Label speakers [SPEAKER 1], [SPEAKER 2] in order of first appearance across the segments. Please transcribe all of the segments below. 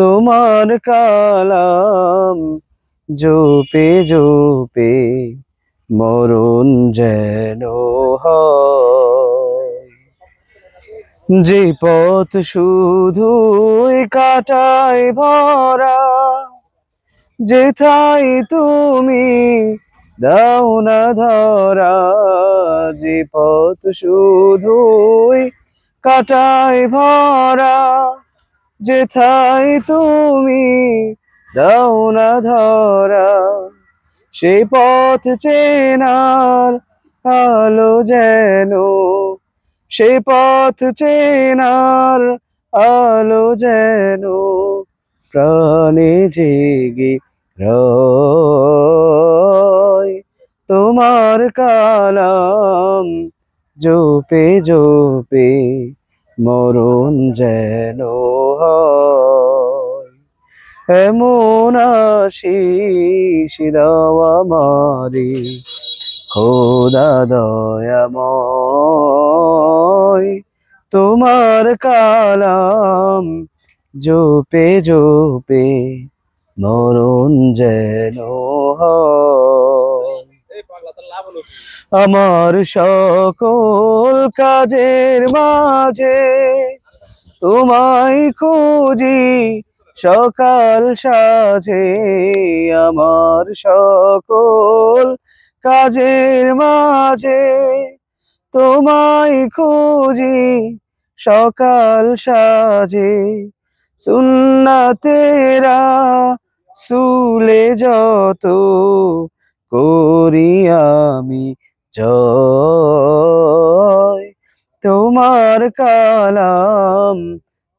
[SPEAKER 1] তোমার কালাম জোপে জোপে মরণ যেন যে পথ শুধুই কাটায় ভরা যেথায় তুমি দাও না ধরা, যে পথ শুধুই কাটায় ভরা। যেথায় তুমি দাও না ধরা সে পথ চেনার আলো যেন সে পথ চেনার আলো যেন, প্রাণে জেগে তোমার কালাম জোপে জোপে মরণ যেন। এমন আশিস দাও খোদা দয়াময়, তোমার কালাম জোপে জোপে মরণ যেন আমার সকল কাজের মাঝে তোমায় খুঁজি সকাল সাজে আমার সকল কাজের মাঝে তোমায় খুঁজি সকাল সাজে সুন্না তেরা সুলে যত করি আমি জয়। তোমার কালাম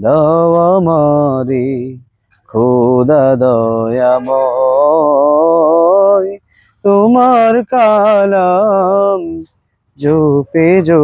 [SPEAKER 1] দাও আমারে খোদা দয়াময়। তোমার কালাম জোপে জো